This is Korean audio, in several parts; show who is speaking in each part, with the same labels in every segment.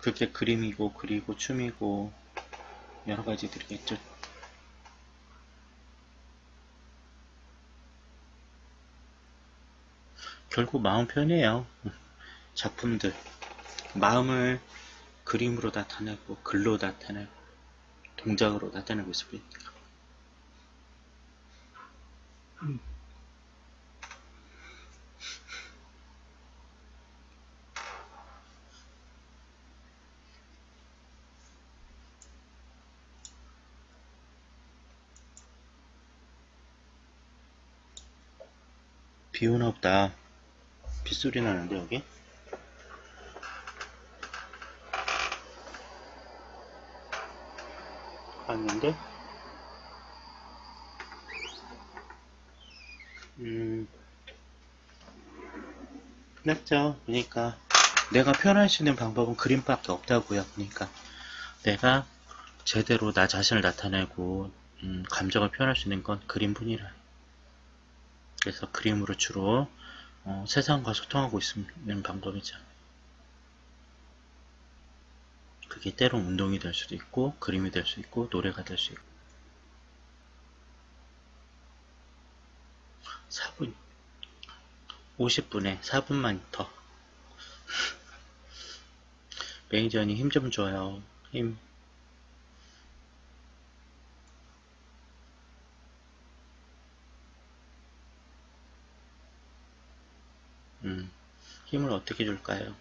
Speaker 1: 그게 그림이고 그리고 춤이고 여러 가지들이겠죠. 결국 마음 표현이에요. 작품들 마음을 그림으로 나타내고 글로 나타내고 동작으로 나타내고 있습니다. 비 오나 보다. 빗소리 나는데 여기? 봤는데? 음. 끝났죠 그러니까. 내가 표현할 수 있는 방법은 그림밖에 없다고요 그러니까. 내가 제대로 나 자신을 나타내고 음, 감정을 표현할 수 있는 건 그림뿐이라 그래서 그림으로 주로 어, 세상과 소통하고 있는 방법이죠. 그게 때론 운동이 될 수도 있고 그림이 될 수 있고 노래가 될 수 있고. 4분 50분에 4분만 더. 매니저님 힘 좀 줘요. 힘 음, 힘을 어떻게 줄까요?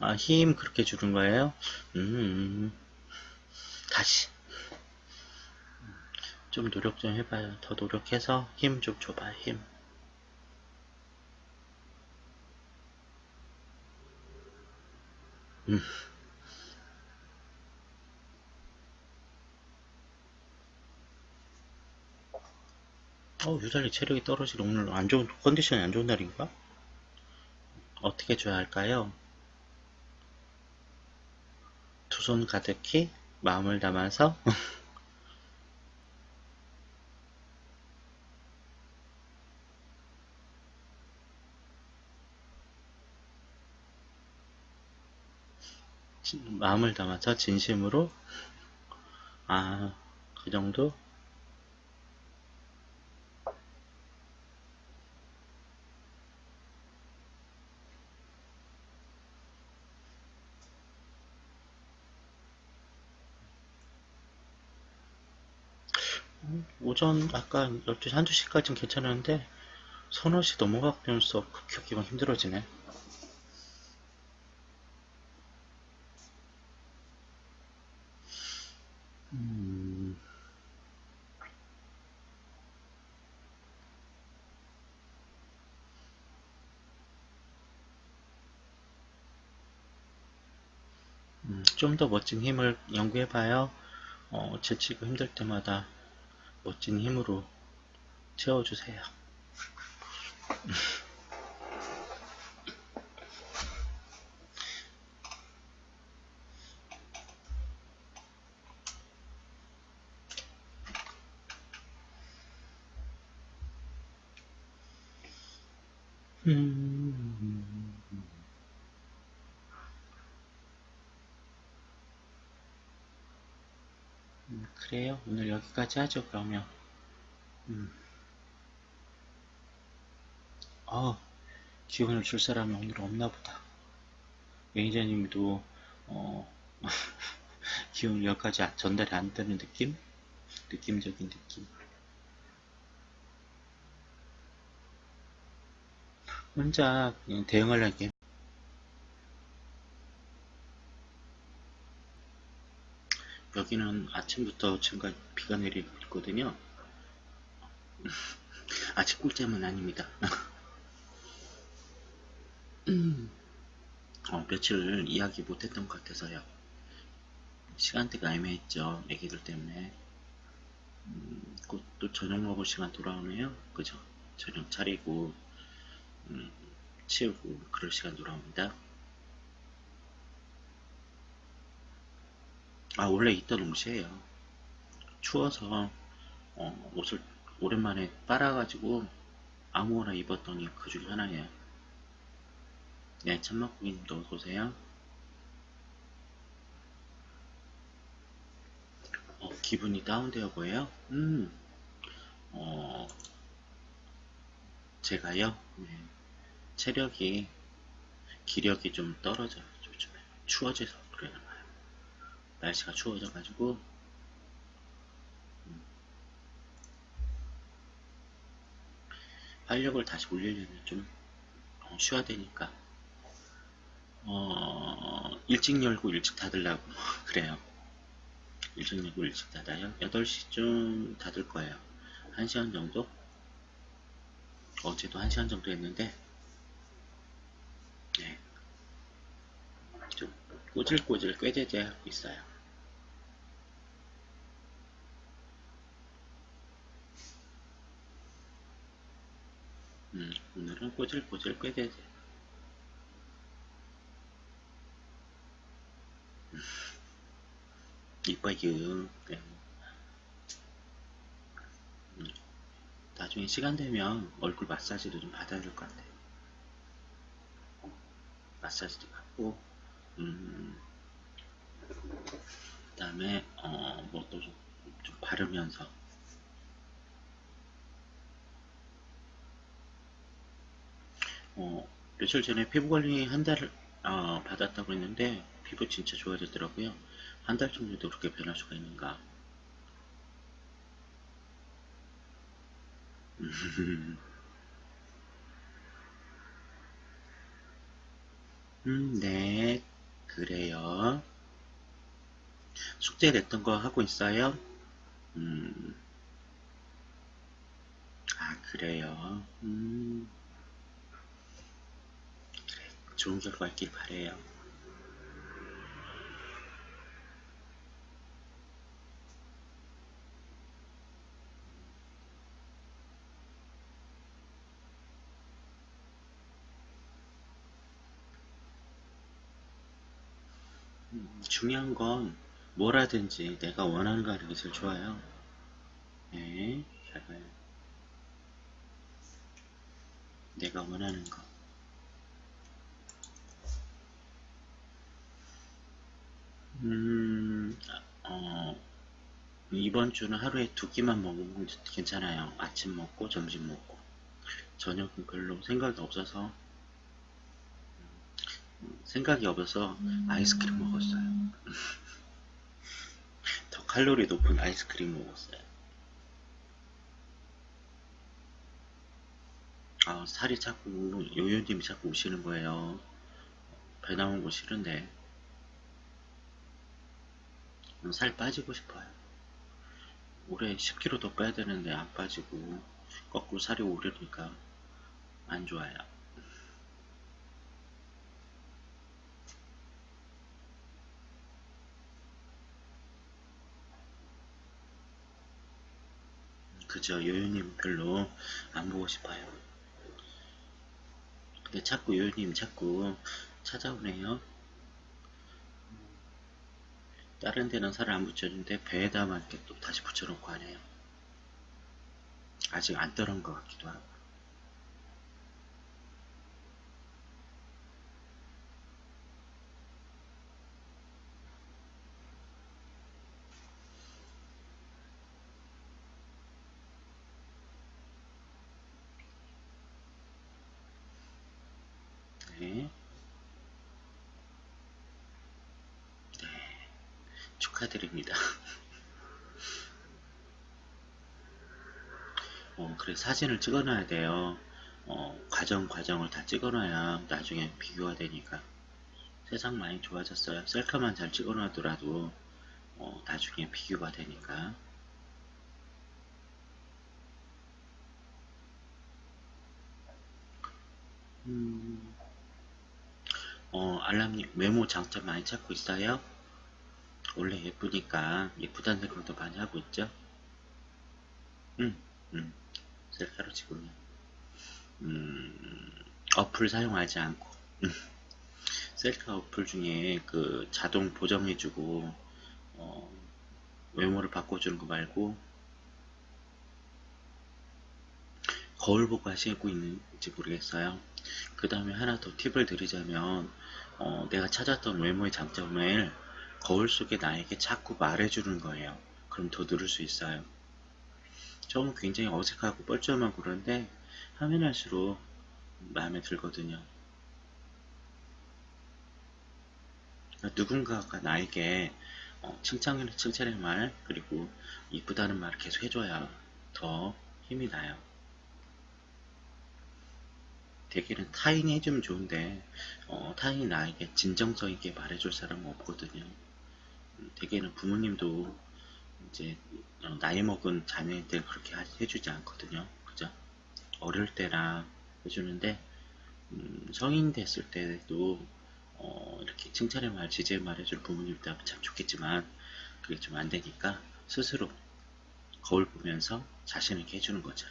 Speaker 1: 아, 힘 그렇게 주는 거예요? 음, 다시. 좀 노력 좀 해봐요. 더 노력해서 힘 좀 줘봐요, 힘. 음. 어, 유달리 체력이 떨어지는 오늘 안 좋은, 컨디션이 안 좋은 날인가? 어떻게 줘야 할까요? 두 손 가득히 마음을 담아서 진- 마음을 담아서 진심으로 아, 그 정도? 오전 아까 12시, 1, 2시까지는 괜찮았는데 서너 시 넘어가면서 급격히가 힘들어지네. 음, 음, 좀 더 멋진 힘을 연구해봐요. 어, 지치고 힘들 때마다 멋진 힘으로 채워주세요. 음, 음, 그래요. 오늘 여기까지 하죠, 그러면. 음. 아, 기운을 줄 사람이 오늘 없나 보다. 매니저님도, 어, 기운 여기까지 안- 전달이 안 되는 느낌? 느낌적인 느낌. 혼자 그냥 대응하려게. 여기는 아침부터 지금까지 비가 내리고 있거든요. 아직 꿀잠은 아닙니다. 어, 며칠 이야기 못했던 것 같아서요. 시간대가 애매했죠. 애기들 때문에. 음, 곧또 저녁 먹을 시간 돌아오네요. 그죠? 저녁 차리고, 음, 치우고, 그럴 시간 돌아옵니다. 아, 원래 있던 옷이에요. 추워서, 어, 옷을 오랜만에 빨아가지고, 아무거나 입었더니 그 중에 하나예요. 네, 참맛고기님도 어서오세요. 어, 기분이 다운되어 보여요? 음, 어, 제가요? 네, 체력이, 기력이 좀 떨어져요. 요즘에. 추워져서. 날씨가 추워져가지고, 음, 활력을 다시 올리려면 좀 어, 쉬어야 되니까, 어, 일찍 열고 일찍 닫으려고 그래요. 일찍 열고 일찍 닫아요. 8시쯤 닫을 거예요. 1시간 정도? 어제도 1시간 정도 했는데, 네. 좀 꼬질꼬질 꾀재재 하고 있어요. 음, 오늘은 꼬질꼬질 꾀재재. 음, 이뻐요. 네. 음, 나중에 시간 되면 얼굴 마사지도 좀 받아야 될 것 같아요. 마사지도 받고, 음, 그 다음에, 어, 뭐 또 좀, 좀 바르면서, 어, 며칠 전에 피부 관리 한 달, 어, 받았다고 했는데, 피부 진짜 좋아졌더라고요. 한 달 정도도 그렇게 변할 수가 있는가. 음, 네, 그래요. 숙제 냈던 거 하고 있어요? 음, 아, 그래요. 음, 좋은 결과 있길 바래요. 음, 중요한 건 뭐라든지 내가 원하는 거 하는 게 제일 좋아요. 네, 잘 봐요. 내가 원하는 거. 음, 어, 이번 주는 하루에 두 끼만 먹으면 괜찮아요. 아침 먹고 점심 먹고. 저녁은 별로 생각이 없어서 생각이 없어서 아이스크림 먹었어요. 더 칼로리 높은 아이스크림 먹었어요. 아, 살이 자꾸 요요님이 자꾸 오시는 거예요. 배 나온 거 싫은데 살 빠지고 싶어요. 올해 10kg 더 빼야 되는데 안 빠지고 거꾸로 살이 오르니까 안 좋아요. 그죠 요요님 별로 안 보고 싶어요. 근데 자꾸 요요님 자꾸 찾아오네요. 다른 데는 살을 안 붙여주는데 배에다만 이렇게 또 다시 붙여놓고 하네요. 아직 안 떨은 것 같기도 하고. 네. 네. 축하드립니다. 어, 그래 사진을 찍어놔야 돼요. 어, 과정 과정을 다 찍어놔야 나중에 비교가 되니까. 세상 많이 좋아졌어요. 셀카만 잘 찍어놔더라도 어, 나중에 비교가 되니까. 음, 어, 알람님 메모 장점 많이 찾고 있어요? 원래 예쁘니까 예쁘다는 생각도 많이 하고 있죠? 음, 음, 셀카로 지금 음, 어플 사용하지 않고 음, 셀카 어플 중에 그 자동 보정해주고 어, 외모를 바꿔주는 거 말고 거울 보고 하시고 있는지 모르겠어요. 그 다음에 하나 더 팁을 드리자면 어, 내가 찾았던 외모의 장점을 거울 속에 나에게 자꾸 말해주는 거예요. 그럼 더 늘을 수 있어요. 처음은 굉장히 어색하고 뻘쭘하고 그런데 하면 할수록 마음에 들거든요. 누군가가 나에게 어, 칭찬이나 칭찬의 말 그리고 이쁘다는 말을 계속 해줘야 더 힘이 나요. 대개는 타인이 해주면 좋은데 어, 타인이 나에게 진정성 있게 말해줄 사람은 없거든요. 음, 대개는 부모님도 이제 어, 나이 먹은 자녀한테 그렇게 하- 해주지 않거든요. 그죠? 어릴 때나 해주는데 음, 성인 됐을 때도 어, 이렇게 칭찬의 말, 지지의 말 해줄 부모님 있다면 참 좋겠지만 그게 좀 안 되니까 스스로 거울 보면서 자신에게 해주는 거죠.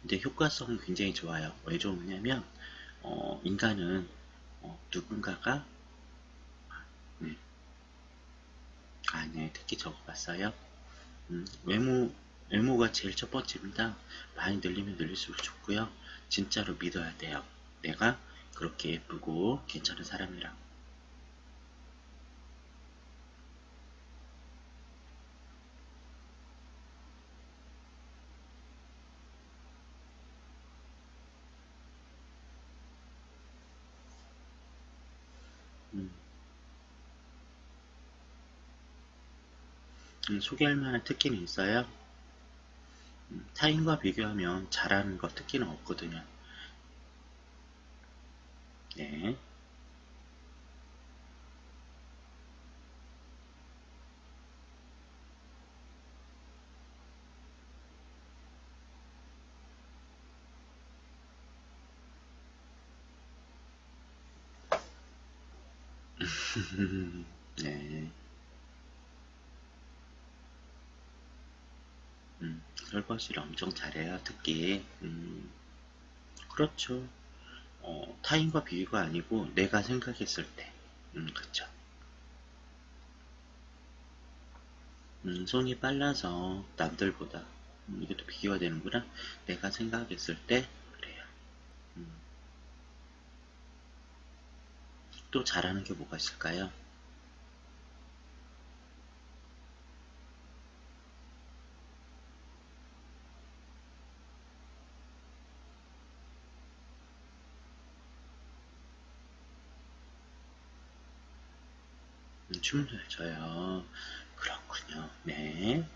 Speaker 1: 근데 효과성은 굉장히 좋아요. 왜 좋으냐면 어, 인간은 어, 누군가가 네. 아, 네, 특히 적어봤어요. 음, 외모, 외모가 제일 첫 번째입니다. 많이 늘리면 늘릴수록 좋고요. 진짜로 믿어야 돼요. 내가 그렇게 예쁘고 괜찮은 사람이라. 음, 음, 소개할 만한 특기는 있어요. 음, 타인과 비교하면 잘하는 것 특기는 없거든요. 네. 네. 음, 설거지를 엄청 잘해요. 특히, 음, 그렇죠. 어, 타인과 비교가 아니고 내가 생각했을 때. 음, 그쵸. 음, 손이 빨라서 남들보다 음, 이것도 비교가 되는구나. 내가 생각했을 때 그래요. 음, 또 잘하는 게 뭐가 있을까요? 잘 춰요. 그렇군요. 네.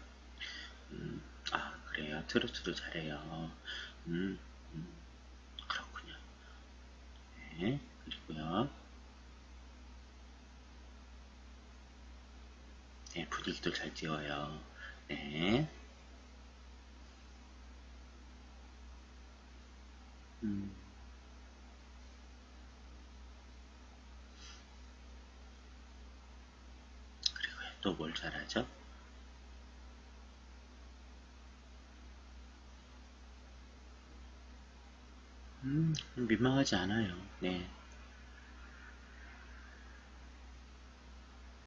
Speaker 1: 음, 아, 그래요. 트로트도 잘해요. 음, 음, 그렇군요. 네. 그리고요. 네, 분위기도 잘 띄워요. 네. 음, 그리고 또 뭘 잘하죠? 음, 민망하지 않아요. 네.